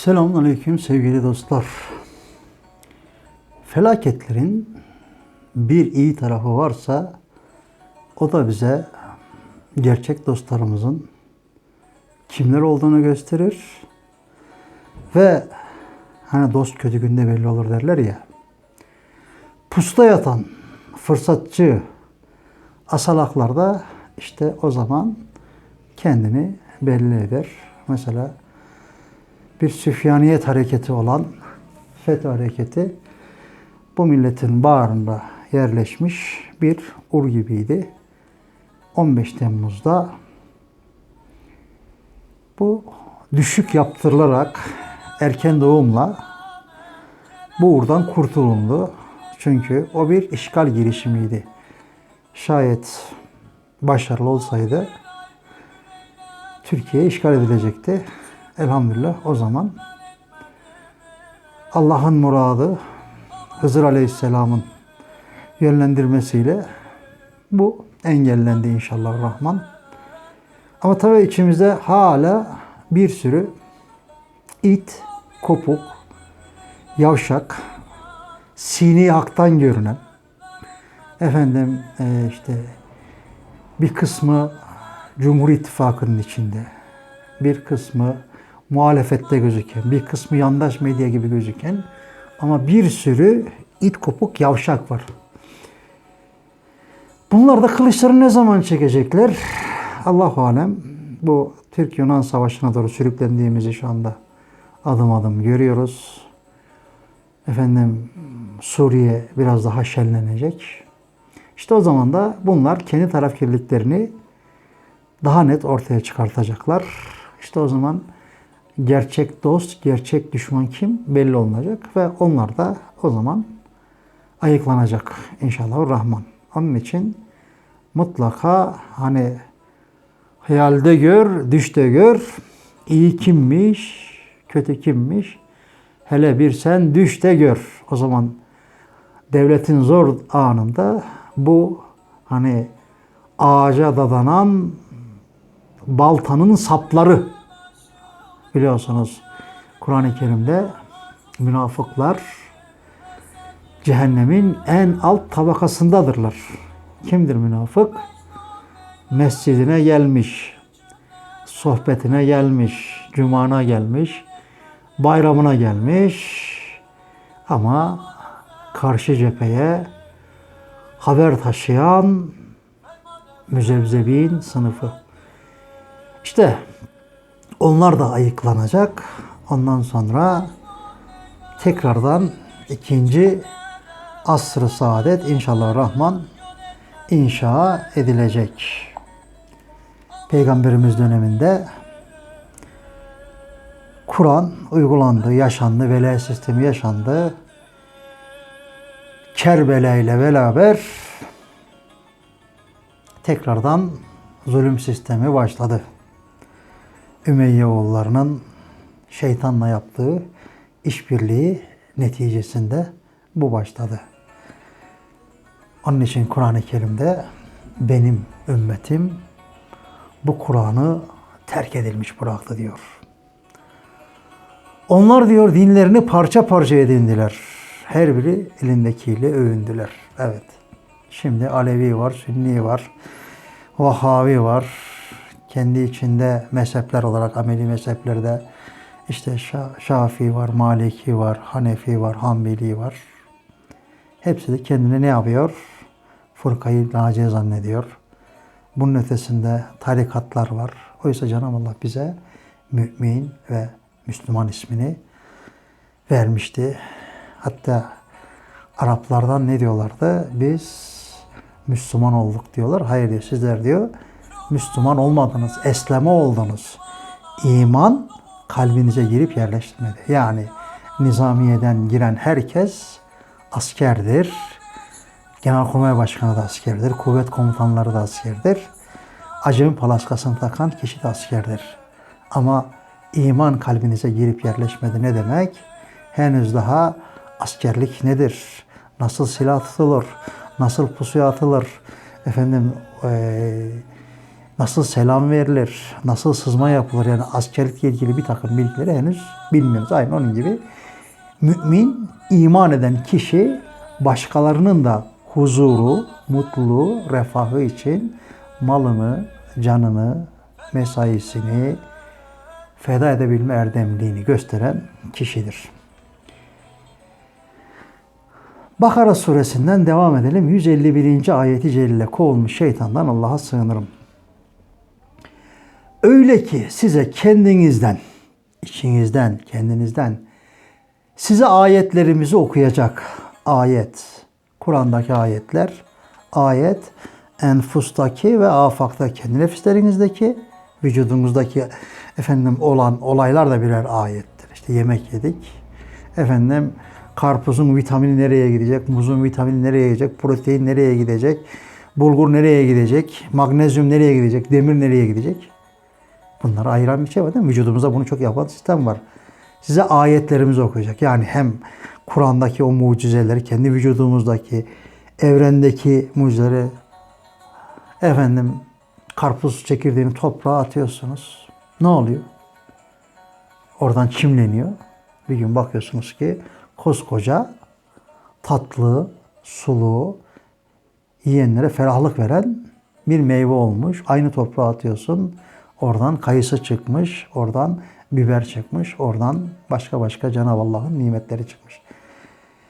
Selamun Aleyküm sevgili dostlar. Felaketlerin bir iyi tarafı varsa o da bize gerçek dostlarımızın kimler olduğunu gösterir ve hani dost kötü günde belli olur derler ya pusta yatan fırsatçı asalaklar da işte o zaman kendini belli eder. Mesela bir Süfyaniyet hareketi olan FETÖ hareketi bu milletin bağrında yerleşmiş bir ur gibiydi. 15 Temmuz'da bu düşük yaptırılarak erken doğumla bu uğurdan kurtulundu. Çünkü o bir işgal girişimiydi. Şayet başarılı olsaydı Türkiye işgal edilecekti. Elhamdülillah o zaman Allah'ın muradı Hızır Aleyhisselam'ın yönlendirmesiyle bu engellendi inşallah Rahman. Ama tabii içimizde hala bir sürü it, kopuk, yavşak, sini haktan görünen, efendim e, işte bir kısmı Cumhur İttifakı'nın içinde, bir kısmı muhalefette gözüken, bir kısmı yandaş medya gibi gözüken ama bir sürü it kopuk yavşak var. Bunlar da kılıçları ne zaman çekecekler? Allah alem bu Türk-Yunan savaşına doğru sürüklendiğimizi şu anda adım adım görüyoruz. Efendim Suriye biraz daha şenlenecek. İşte o zaman da bunlar kendi tarafkirliklerini daha net ortaya çıkartacaklar. İşte o zaman gerçek dost, gerçek düşman kim belli olacak ve onlar da o zaman ayıklanacak inşallah Rahman. Onun için mutlaka hani hayalde gör, düşte gör, iyi kimmiş, kötü kimmiş. Hele bir sen düşte gör. O zaman devletin zor anında bu hani ağaca dadanan baltanın sapları biliyorsunuz Kur'an-ı Kerim'de münafıklar cehennemin en alt tabakasındadırlar. Kimdir münafık? Mescidine gelmiş, sohbetine gelmiş, cumana gelmiş, bayramına gelmiş ama karşı cepheye haber taşıyan müzevzebin sınıfı. İşte onlar da ayıklanacak. Ondan sonra tekrardan ikinci asr-ı saadet inşallah Rahman inşa edilecek. Peygamberimiz döneminde Kur'an uygulandı, yaşandı, velayet sistemi yaşandı. Kerbela ile beraber tekrardan zulüm sistemi başladı. Ümeyye oğullarının şeytanla yaptığı işbirliği neticesinde bu başladı. Onun için Kur'an-ı Kerim'de benim ümmetim bu Kur'an'ı terk edilmiş bıraktı diyor. Onlar diyor dinlerini parça parça edindiler. Her biri elindekiyle övündüler. Evet. Şimdi Alevi var, Sünni var, Vahabi var. Kendi içinde mezhepler olarak ameli mezheplerde işte Şafii var, Maliki var, Hanefi var, Hanbeli var. Hepsi de kendini ne yapıyor? Fırkayı naciye zannediyor. Bunun ötesinde tarikatlar var. Oysa Cenab-ı Allah bize mümin ve Müslüman ismini vermişti. Hatta Araplardan ne diyorlardı? Biz Müslüman olduk diyorlar. Hayır diyor sizler diyor Müslüman olmadınız, esleme oldunuz. İman kalbinize girip yerleştirmedi. Yani nizamiyeden giren herkes askerdir. Genelkurmay Başkanı da askerdir. Kuvvet komutanları da askerdir. Acemi palaskasını takan kişi de askerdir. Ama iman kalbinize girip yerleşmedi ne demek? Henüz daha askerlik nedir? Nasıl silah tutulur? Nasıl pusuya atılır? Efendim e, nasıl selam verilir, nasıl sızma yapılır yani askerlikle ilgili bir takım bilgileri henüz bilmiyoruz. Aynı onun gibi mümin, iman eden kişi başkalarının da huzuru, mutluluğu, refahı için malını, canını, mesaisini feda edebilme erdemliğini gösteren kişidir. Bakara suresinden devam edelim. 151. ayeti celile kovulmuş şeytandan Allah'a sığınırım. Öyle ki size kendinizden, içinizden, kendinizden size ayetlerimizi okuyacak ayet, Kur'an'daki ayetler, ayet enfustaki ve afaktaki, nefislerinizdeki, vücudunuzdaki efendim olan olaylar da birer ayettir. İşte yemek yedik. Efendim karpuzun vitamini nereye gidecek, muzun vitamini nereye gidecek, protein nereye gidecek, bulgur nereye gidecek, magnezyum nereye gidecek, demir nereye gidecek? Bunları ayıran bir şey var değil mi? Vücudumuzda bunu çok yapan sistem var. Size ayetlerimizi okuyacak. Yani hem Kur'an'daki o mucizeleri, kendi vücudumuzdaki, evrendeki mucizeleri efendim karpuz çekirdeğini toprağa atıyorsunuz. Ne oluyor? Oradan çimleniyor. Bir gün bakıyorsunuz ki koskoca tatlı, sulu, yiyenlere ferahlık veren bir meyve olmuş. Aynı toprağa atıyorsun. Oradan kayısı çıkmış, oradan biber çıkmış, oradan başka başka Cenab-ı Allah'ın nimetleri çıkmış.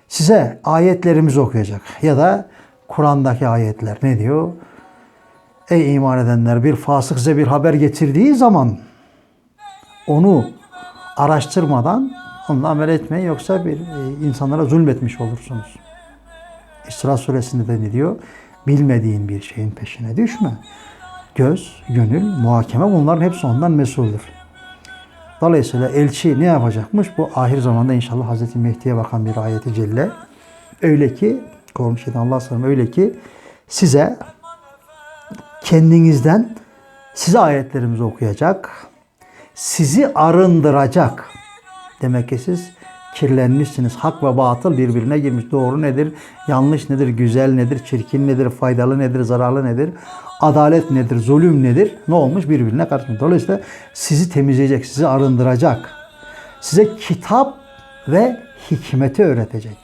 Size ayetlerimizi okuyacak ya da Kur'an'daki ayetler ne diyor? Ey iman edenler bir fasık size bir haber getirdiği zaman onu araştırmadan onunla amel etmeyin yoksa bir e, insanlara zulmetmiş olursunuz. İsra suresinde de ne diyor? Bilmediğin bir şeyin peşine düşme. Göz, gönül, muhakeme bunların hepsi ondan mesuldür. Dolayısıyla elçi ne yapacakmış? Bu ahir zamanda inşallah Hazreti Mehdi'ye bakan bir ayeti celle. Öyle ki, kovmuş şeytan Allah sanırım öyle ki size kendinizden size ayetlerimizi okuyacak, sizi arındıracak. Demek ki siz kirlenmişsiniz. Hak ve batıl birbirine girmiş. Doğru nedir? Yanlış nedir? Güzel nedir? Çirkin nedir? Faydalı nedir? Zararlı nedir? Adalet nedir? Zulüm nedir? Ne olmuş? Birbirine karışmış. Dolayısıyla sizi temizleyecek, sizi arındıracak. Size kitap ve hikmeti öğretecek.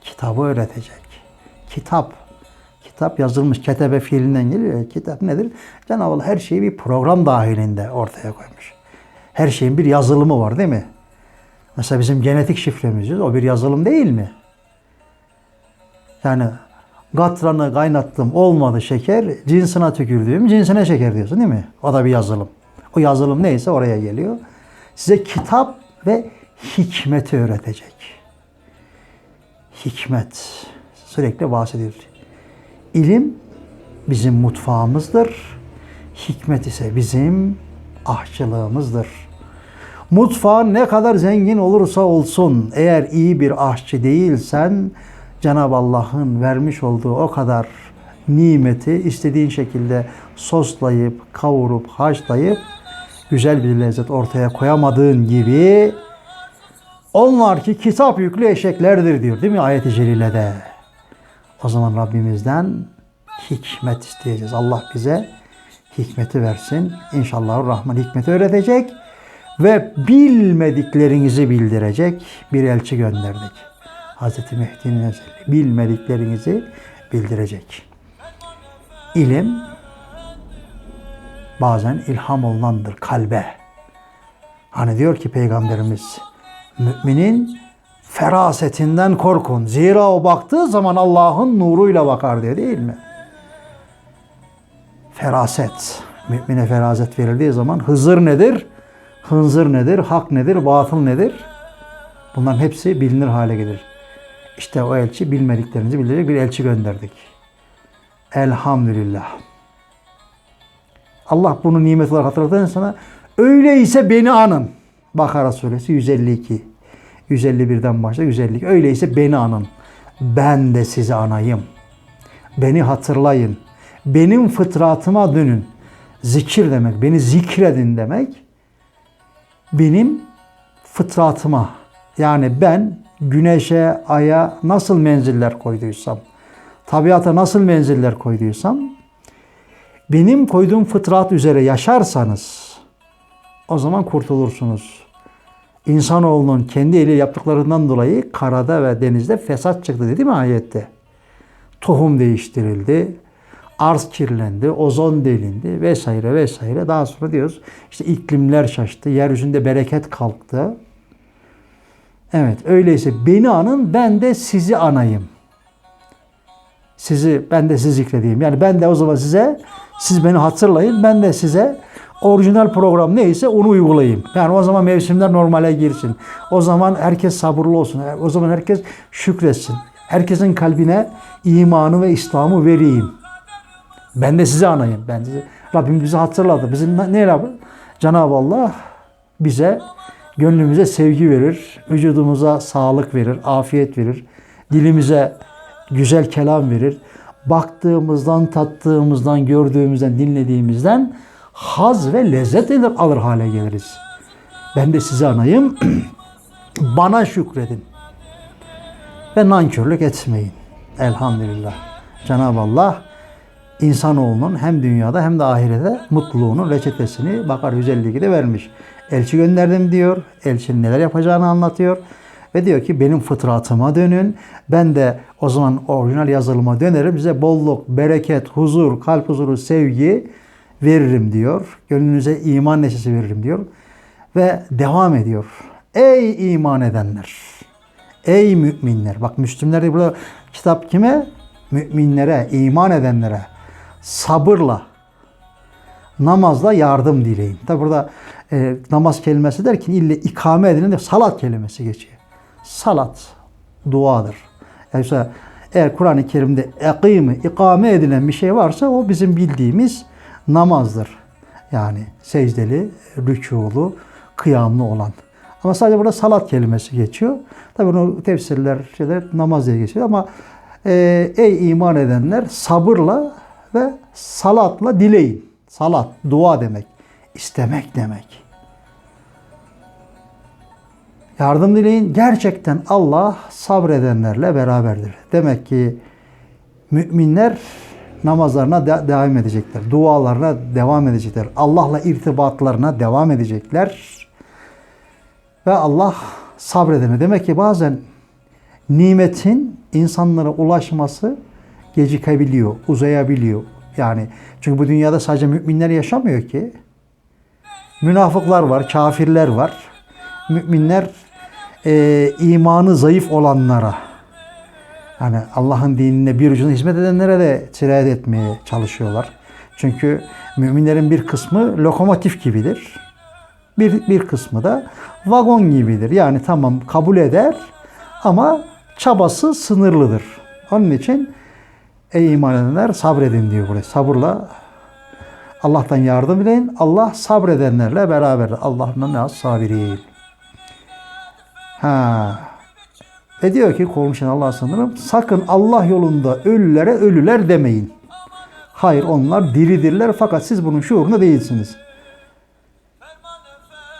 Kitabı öğretecek. Kitap. Kitap yazılmış. Ketebe fiilinden geliyor. Kitap nedir? Cenab-ı Allah her şeyi bir program dahilinde ortaya koymuş. Her şeyin bir yazılımı var değil mi? Mesela bizim genetik şifremiz o bir yazılım değil mi? Yani katranı kaynattım olmadı şeker, cinsine tükürdüğüm cinsine şeker diyorsun değil mi? O da bir yazılım. O yazılım neyse oraya geliyor. Size kitap ve hikmeti öğretecek. Hikmet. Sürekli bahsediyoruz. İlim bizim mutfağımızdır. Hikmet ise bizim aşçılığımızdır. Mutfağın ne kadar zengin olursa olsun eğer iyi bir aşçı değilsen Cenab-ı Allah'ın vermiş olduğu o kadar nimeti istediğin şekilde soslayıp, kavurup, haşlayıp güzel bir lezzet ortaya koyamadığın gibi onlar ki kitap yüklü eşeklerdir diyor değil mi ayet-i celilede? O zaman Rabbimizden hikmet isteyeceğiz. Allah bize hikmeti versin. İnşallah Rahman hikmeti öğretecek ve bilmediklerinizi bildirecek bir elçi gönderdik. Hz. Mehdi'nin özelliği. Bilmediklerinizi bildirecek. İlim bazen ilham olunandır kalbe. Hani diyor ki Peygamberimiz müminin ferasetinden korkun. Zira o baktığı zaman Allah'ın nuruyla bakar diye değil mi? Feraset. Mümine feraset verildiği zaman Hızır nedir? Hınzır nedir? Hak nedir? Batıl nedir? Bunların hepsi bilinir hale gelir. İşte o elçi bilmediklerinizi bilecek bir elçi gönderdik. Elhamdülillah. Allah bunu nimet olarak hatırlatan sana öyleyse beni anın. Bakara suresi 152. 151'den başla 152. Öyleyse beni anın. Ben de sizi anayım. Beni hatırlayın. Benim fıtratıma dönün. Zikir demek, beni zikredin demek. Benim fıtratıma yani ben güneşe, aya nasıl menziller koyduysam, tabiata nasıl menziller koyduysam, benim koyduğum fıtrat üzere yaşarsanız o zaman kurtulursunuz. İnsanoğlunun kendi eli yaptıklarından dolayı karada ve denizde fesat çıktı dedi mi ayette? Tohum değiştirildi, arz kirlendi, ozon delindi vesaire vesaire. Daha sonra diyoruz işte iklimler şaştı, yeryüzünde bereket kalktı. Evet öyleyse beni anın ben de sizi anayım. Sizi ben de sizi zikredeyim. Yani ben de o zaman size siz beni hatırlayın ben de size orijinal program neyse onu uygulayayım. Yani o zaman mevsimler normale girsin. O zaman herkes sabırlı olsun. O zaman herkes şükretsin. Herkesin kalbine imanı ve İslam'ı vereyim. Ben de size anayım. Ben size, Rabbim bizi hatırladı. Bizim ne yapı? Cenab-ı Allah bize gönlümüze sevgi verir, vücudumuza sağlık verir, afiyet verir, dilimize güzel kelam verir. Baktığımızdan, tattığımızdan, gördüğümüzden, dinlediğimizden haz ve lezzet alır, alır hale geliriz. Ben de size anayım. Bana şükredin. Ve nankörlük etmeyin. Elhamdülillah. Cenab-ı Allah insanoğlunun hem dünyada hem de ahirete mutluluğunun reçetesini Bakara 152'de vermiş. Elçi gönderdim diyor. Elçinin neler yapacağını anlatıyor. Ve diyor ki benim fıtratıma dönün. Ben de o zaman orijinal yazılıma dönerim. Size bolluk, bereket, huzur, kalp huzuru, sevgi veririm diyor. Gönlünüze iman neşesi veririm diyor. Ve devam ediyor. Ey iman edenler! Ey müminler! Bak Müslümler burada kitap kime? Müminlere, iman edenlere sabırla, namazla yardım dileyin. Tabi burada e, namaz kelimesi derken ille ikame edilen de salat kelimesi geçiyor. Salat duadır. Yani mesela eğer Kur'an-ı Kerim'de ekimi, ikame edilen bir şey varsa o bizim bildiğimiz namazdır. Yani secdeli, rükûlu, kıyamlı olan. Ama sadece burada salat kelimesi geçiyor. Tabi onu tefsirler, şeyler namaz diye geçiyor ama e, ey iman edenler sabırla ve salatla dileyin. Salat, dua demek. istemek demek. Yardım dileyin. Gerçekten Allah sabredenlerle beraberdir. Demek ki müminler namazlarına de- devam edecekler. Dualarına devam edecekler. Allah'la irtibatlarına devam edecekler. Ve Allah sabredene. Demek ki bazen nimetin insanlara ulaşması gecikebiliyor, uzayabiliyor. Yani çünkü bu dünyada sadece müminler yaşamıyor ki. Münafıklar var, kafirler var. Müminler e, imanı zayıf olanlara, yani Allah'ın dinine bir ucuna hizmet edenlere de sirayet etmeye çalışıyorlar. Çünkü müminlerin bir kısmı lokomotif gibidir. Bir, bir kısmı da vagon gibidir. Yani tamam kabul eder ama çabası sınırlıdır. Onun için ey iman edenler sabredin diyor buraya. Sabırla Allah'tan yardım dileyin. Allah sabredenlerle beraber. Allah'ın ne sabirin. Ha. Ve diyor ki konuşan Allah sanırım sakın Allah yolunda ölülere ölüler demeyin. Hayır onlar diridirler fakat siz bunun şuurunda değilsiniz.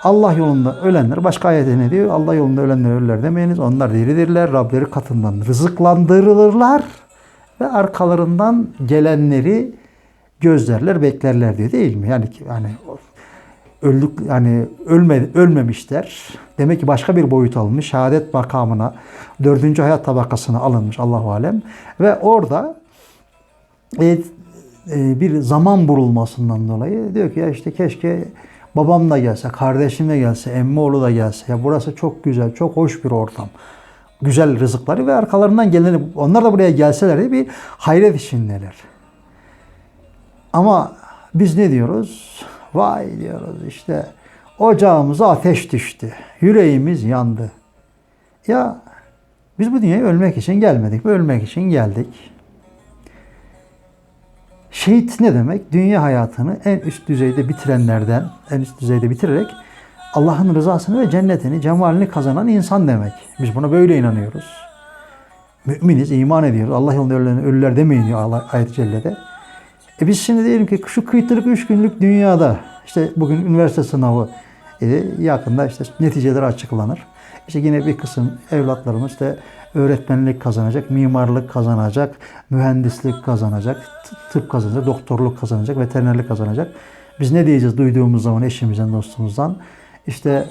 Allah yolunda ölenler başka ayette ne diyor? Allah yolunda ölenler ölüler demeyiniz. Onlar diridirler. Rableri katından rızıklandırılırlar ve arkalarından gelenleri gözlerler, beklerler diyor değil mi? Yani yani öldük yani ölme, ölmemişler. Demek ki başka bir boyut alınmış. Şehadet makamına, dördüncü hayat tabakasına alınmış Allahu alem ve orada e, e, bir zaman burulmasından dolayı diyor ki ya işte keşke babam da gelse, kardeşim de gelse, emmi oğlu da gelse. Ya burası çok güzel, çok hoş bir ortam. Güzel rızıkları ve arkalarından geleni onlar da buraya gelseler bir hayret içindeler. Ama biz ne diyoruz? Vay diyoruz işte ocağımıza ateş düştü. Yüreğimiz yandı. Ya biz bu dünyaya ölmek için gelmedik. Ölmek için geldik. Şehit ne demek? Dünya hayatını en üst düzeyde bitirenlerden, en üst düzeyde bitirerek Allah'ın rızasını ve cennetini, cemalini kazanan insan demek. Biz buna böyle inanıyoruz. Müminiz, iman ediyoruz. Allah yolunda ölüler, ölüler demeyin diyor Allah ayet-i cellede. E biz şimdi diyelim ki şu kıytırık üç günlük dünyada işte bugün üniversite sınavı e, yakında işte neticeleri açıklanır. İşte yine bir kısım evlatlarımız işte öğretmenlik kazanacak, mimarlık kazanacak, mühendislik kazanacak, tıp kazanacak, doktorluk kazanacak, veterinerlik kazanacak. Biz ne diyeceğiz duyduğumuz zaman eşimizden, dostumuzdan? İşte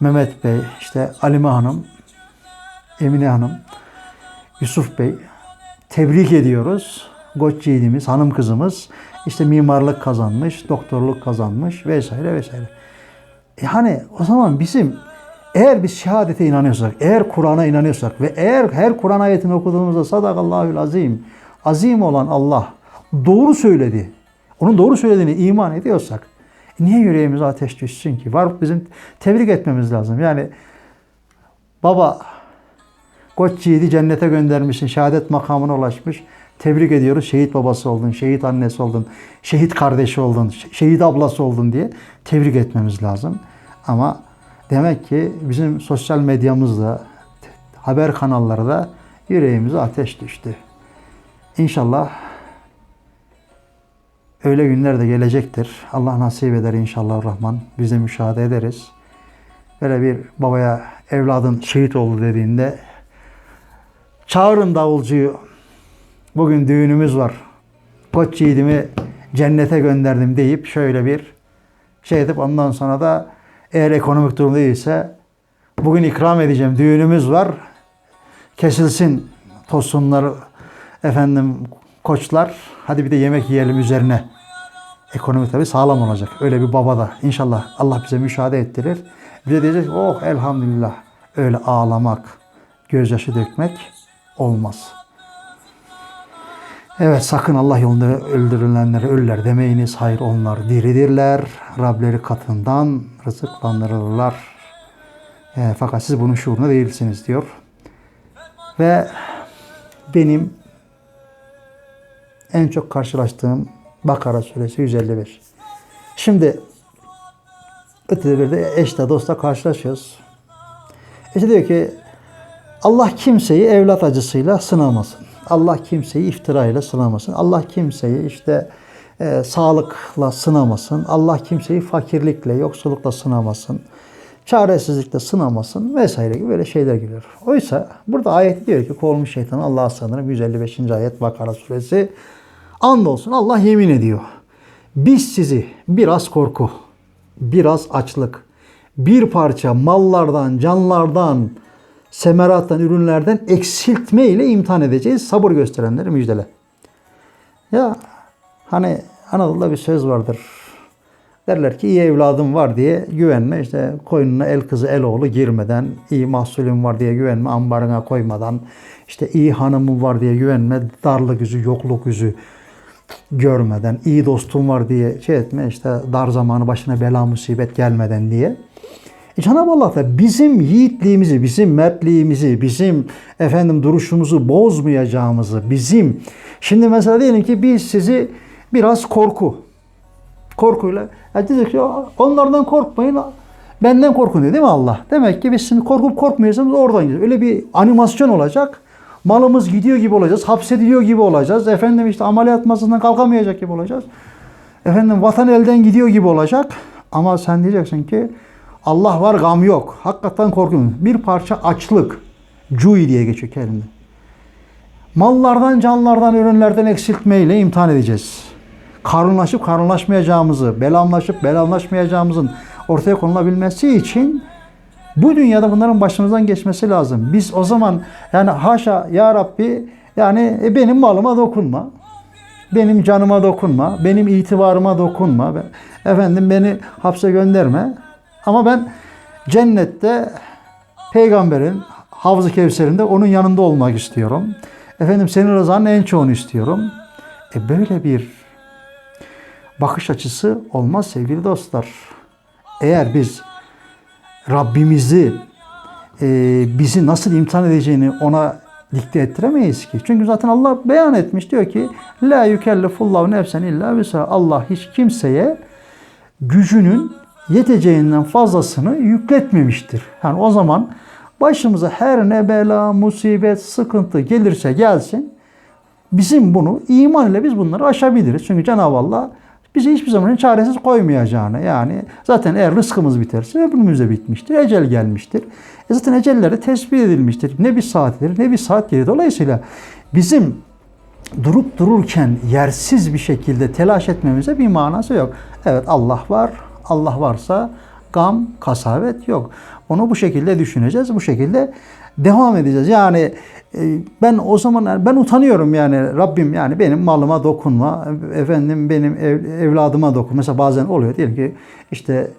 Mehmet Bey, işte Alime Hanım, Emine Hanım, Yusuf Bey tebrik ediyoruz. Koç yiğidimiz, hanım kızımız işte mimarlık kazanmış, doktorluk kazanmış vesaire vesaire. Yani o zaman bizim eğer biz şehadete inanıyorsak, eğer Kur'an'a inanıyorsak ve eğer her Kur'an ayetini okuduğumuzda sadakallahül azim, azim olan Allah doğru söyledi. Onun doğru söylediğini iman ediyorsak e niye yüreğimize ateş düşsün ki? Var bizim tebrik etmemiz lazım. Yani baba Koç yiğidi cennete göndermişsin. Şehadet makamına ulaşmış. Tebrik ediyoruz. Şehit babası oldun, şehit annesi oldun, şehit kardeşi oldun, şehit ablası oldun diye tebrik etmemiz lazım. Ama demek ki bizim sosyal medyamızda, haber kanalları da yüreğimize ateş düştü. İnşallah öyle günler de gelecektir. Allah nasip eder inşallah Rahman. Biz de müşahede ederiz. Böyle bir babaya evladın şehit oldu dediğinde Çağırın davulcuyu. Bugün düğünümüz var. Koç yiğidimi cennete gönderdim deyip şöyle bir şey edip ondan sonra da eğer ekonomik durum değilse bugün ikram edeceğim. Düğünümüz var. Kesilsin tosunlar efendim koçlar. Hadi bir de yemek yiyelim üzerine. Ekonomi tabi sağlam olacak. Öyle bir baba da inşallah Allah bize müşahede ettirir. Bize diyecek oh elhamdülillah. Öyle ağlamak, gözyaşı dökmek olmaz. Evet sakın Allah yolunda öldürülenleri ölüler demeyiniz. Hayır onlar diridirler. Rableri katından rızıklandırırlar. E, fakat siz bunun şuurunda değilsiniz diyor. Ve benim en çok karşılaştığım Bakara suresi 155. Şimdi ötede bir de eşle dostla karşılaşıyoruz. İşte diyor ki Allah kimseyi evlat acısıyla sınamasın. Allah kimseyi iftirayla sınamasın. Allah kimseyi işte e, sağlıkla sınamasın. Allah kimseyi fakirlikle, yoksullukla sınamasın. Çaresizlikle sınamasın vesaire gibi böyle şeyler geliyor. Oysa burada ayet diyor ki kovulmuş şeytan Allah'a sığınırım. 155. ayet Bakara suresi. Andolsun Allah yemin ediyor. Biz sizi biraz korku, biraz açlık, bir parça mallardan, canlardan, semerattan, ürünlerden eksiltme ile imtihan edeceğiz. Sabır gösterenleri müjdele. Ya hani Anadolu'da bir söz vardır. Derler ki iyi evladım var diye güvenme. İşte koynuna el kızı el oğlu girmeden, iyi mahsulüm var diye güvenme, ambarına koymadan, işte iyi hanımım var diye güvenme, darlık yüzü, yokluk yüzü görmeden, iyi dostum var diye şey etme, işte dar zamanı başına bela musibet gelmeden diye. E Cenab-ı Allah da bizim yiğitliğimizi, bizim mertliğimizi, bizim efendim duruşumuzu bozmayacağımızı, bizim şimdi mesela diyelim ki biz sizi biraz korku korkuyla ya dedik ki onlardan korkmayın benden korkun diyor değil mi Allah? Demek ki biz şimdi korkup korkmuyorsanız oradan gidiyor. Öyle bir animasyon olacak. Malımız gidiyor gibi olacağız. Hapsediliyor gibi olacağız. Efendim işte ameliyat masasından kalkamayacak gibi olacağız. Efendim vatan elden gidiyor gibi olacak. Ama sen diyeceksin ki Allah var gam yok. Hakikaten korkun. Bir parça açlık. Cui diye geçiyor kelime. Mallardan, canlardan, ürünlerden eksiltmeyle imtihan edeceğiz. Karınlaşıp karınlaşmayacağımızı, belamlaşıp belamlaşmayacağımızın ortaya konulabilmesi için bu dünyada bunların başımızdan geçmesi lazım. Biz o zaman yani haşa ya Rabbi yani e, benim malıma dokunma. Benim canıma dokunma. Benim itibarıma dokunma. Efendim beni hapse gönderme. Ama ben cennette peygamberin Havz-ı Kevser'inde onun yanında olmak istiyorum. Efendim senin rızanın en çoğunu istiyorum. E böyle bir bakış açısı olmaz sevgili dostlar. Eğer biz Rabbimizi e, bizi nasıl imtihan edeceğini ona dikte ettiremeyiz ki. Çünkü zaten Allah beyan etmiş diyor ki La yükellifullahu nefsen illa bisa. Allah hiç kimseye gücünün yeteceğinden fazlasını yükletmemiştir. Yani o zaman başımıza her ne bela, musibet, sıkıntı gelirse gelsin bizim bunu iman ile biz bunları aşabiliriz. Çünkü Cenab-ı Allah bizi hiçbir zaman çaresiz koymayacağını yani zaten eğer rızkımız biterse ömrümüz de bitmiştir. Ecel gelmiştir. E zaten ecelleri tespit edilmiştir. Ne bir saattir ne bir saat geri. Dolayısıyla bizim durup dururken yersiz bir şekilde telaş etmemize bir manası yok. Evet Allah var. Allah varsa gam, kasavet yok. Onu bu şekilde düşüneceğiz. Bu şekilde devam edeceğiz. Yani e, ben o zaman ben utanıyorum yani Rabbim yani benim malıma dokunma. Efendim benim ev, evladıma dokun. Mesela bazen oluyor diyelim ki işte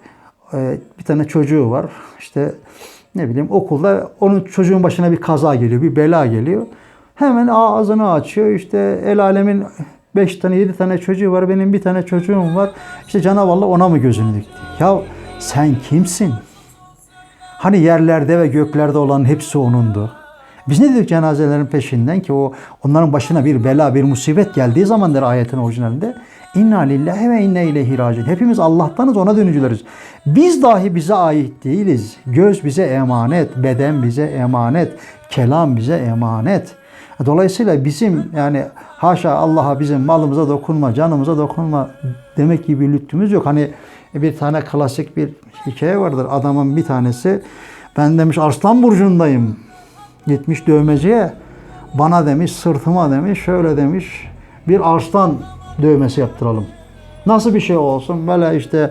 e, bir tane çocuğu var. İşte ne bileyim okulda onun çocuğun başına bir kaza geliyor, bir bela geliyor. Hemen ağzını açıyor. İşte el alemin 5 tane 7 tane çocuğu var. Benim bir tane çocuğum var. İşte Cenab-ı Allah ona mı gözünü dikti? Ya sen kimsin? Hani yerlerde ve göklerde olan hepsi onundu. Biz ne dedik cenazelerin peşinden ki o onların başına bir bela, bir musibet geldiği zaman der ayetin orijinalinde İnna lillahi ve inne ileyhi raciun. Hepimiz Allah'tanız ona dönücüleriz. Biz dahi bize ait değiliz. Göz bize emanet, beden bize emanet, kelam bize emanet. Dolayısıyla bizim yani haşa Allah'a bizim malımıza dokunma, canımıza dokunma demek gibi bir lütfumuz yok. Hani bir tane klasik bir hikaye vardır. Adamın bir tanesi ben demiş Arslan Burcu'ndayım. Gitmiş dövmeciye bana demiş sırtıma demiş şöyle demiş bir arslan dövmesi yaptıralım. Nasıl bir şey olsun böyle işte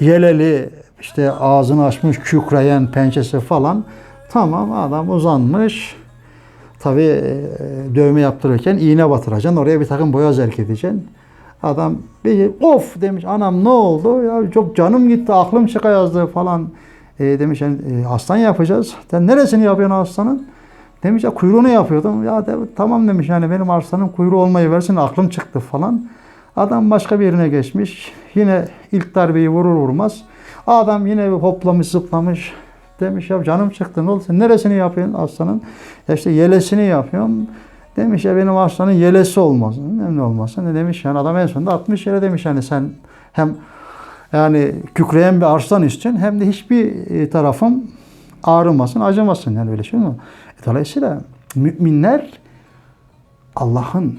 yeleli işte ağzını açmış kükreyen pençesi falan. Tamam adam uzanmış. Tabi dövme yaptırırken iğne batıracaksın. Oraya bir takım boya zerk edeceksin. Adam bir of demiş anam ne oldu? Ya çok canım gitti aklım çıka yazdı falan. E, demiş yani, e, aslan yapacağız. Sen neresini yapıyorsun aslanın? Demiş ya kuyruğunu yapıyordum. Ya de, tamam demiş yani benim arslanın kuyruğu olmayı versin aklım çıktı falan. Adam başka bir yerine geçmiş. Yine ilk darbeyi vurur vurmaz. Adam yine hoplamış zıplamış. Demiş ya canım çıktı ne oldu? Sen neresini yapıyorsun aslanın? Ya işte yelesini yapıyorum. Demiş ya benim aslanın yelesi olmasın. Ne olmasın? Ne demiş yani adam en sonunda 60 yere demiş yani sen hem yani kükreyen bir arslan istiyorsun hem de hiçbir e, tarafım ağrımasın, acımasın yani öyle şey mi? E, dolayısıyla müminler Allah'ın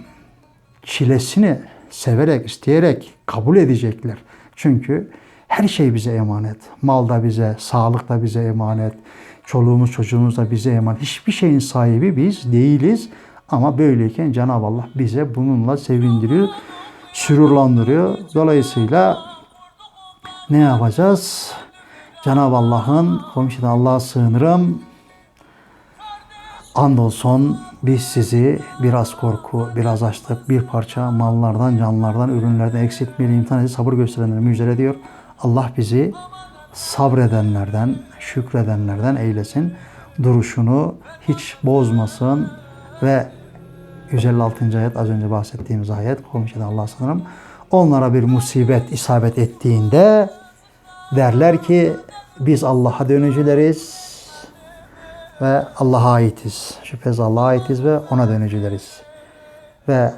çilesini severek, isteyerek kabul edecekler. Çünkü her şey bize emanet. Mal da bize, sağlık da bize emanet. Çoluğumuz, çocuğumuz da bize emanet. Hiçbir şeyin sahibi biz değiliz. Ama böyleyken Cenab-ı Allah bize bununla sevindiriyor, sürurlandırıyor. Dolayısıyla ne yapacağız? Cenab-ı Allah'ın komşuda Allah'a sığınırım. Andolsun biz sizi biraz korku, biraz açlık, bir parça mallardan, canlardan, ürünlerden eksiltmeyi imtihan edip sabır gösterenlere müjde ediyor. Allah bizi sabredenlerden, şükredenlerden eylesin. Duruşunu hiç bozmasın ve 156. ayet az önce bahsettiğimiz ayet komşuda Allah sanırım. Onlara bir musibet isabet ettiğinde derler ki biz Allah'a dönücüleriz ve Allah'a aitiz. Şüphesiz Allah'a aitiz ve ona dönücüleriz. Ve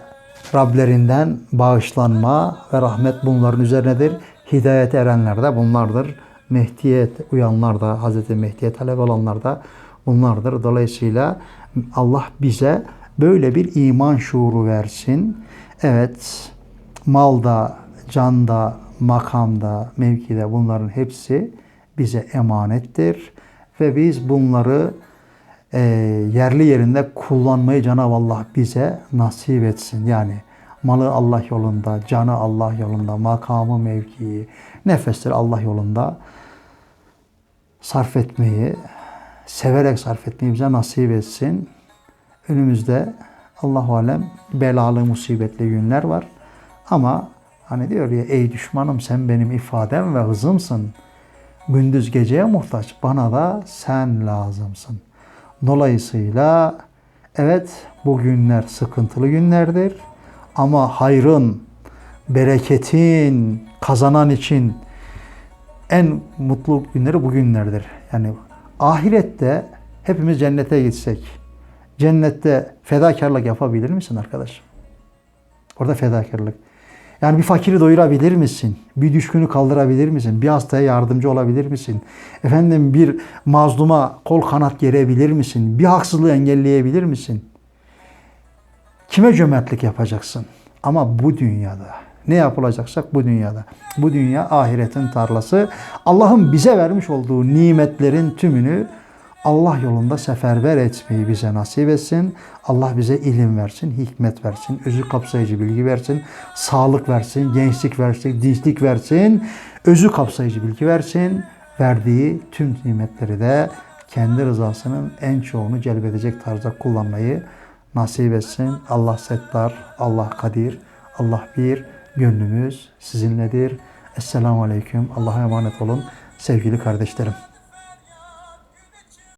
Rablerinden bağışlanma ve rahmet bunların üzerinedir. Hidayete erenler de bunlardır. Mehdiye uyanlar da, Hazreti Mehdiye talep olanlar da bunlardır. Dolayısıyla Allah bize böyle bir iman şuuru versin. Evet, malda, canda, makamda, mevkide bunların hepsi bize emanettir. Ve biz bunları e, yerli yerinde kullanmayı Cenab-ı Allah bize nasip etsin. Yani malı Allah yolunda, canı Allah yolunda, makamı, mevkii, nefesleri Allah yolunda sarf etmeyi, severek sarf etmeyi bize nasip etsin. Önümüzde Allahu alem belalı, musibetli günler var. Ama hani diyor ya ey düşmanım sen benim ifadem ve hızımsın. Gündüz geceye muhtaç. Bana da sen lazımsın. Dolayısıyla evet bu günler sıkıntılı günlerdir. Ama hayrın, bereketin kazanan için en mutlu günleri bu günlerdir. Yani ahirette hepimiz cennete gitsek, cennette fedakarlık yapabilir misin arkadaş? Orada fedakarlık. Yani bir fakiri doyurabilir misin? Bir düşkünü kaldırabilir misin? Bir hastaya yardımcı olabilir misin? Efendim bir mazluma kol kanat gerebilir misin? Bir haksızlığı engelleyebilir misin? Kime cömertlik yapacaksın? Ama bu dünyada Ne yapılacaksak bu dünyada. Bu dünya ahiretin tarlası. Allah'ın bize vermiş olduğu nimetlerin tümünü Allah yolunda seferber etmeyi bize nasip etsin. Allah bize ilim versin, hikmet versin, özü kapsayıcı bilgi versin, sağlık versin, gençlik versin, dinçlik versin, özü kapsayıcı bilgi versin. Verdiği tüm nimetleri de kendi rızasının en çoğunu celbedecek tarzda kullanmayı nasip etsin. Allah settar, Allah kadir, Allah bir, gönlümüz sizinledir. Esselamu Aleyküm. Allah'a emanet olun sevgili kardeşlerim.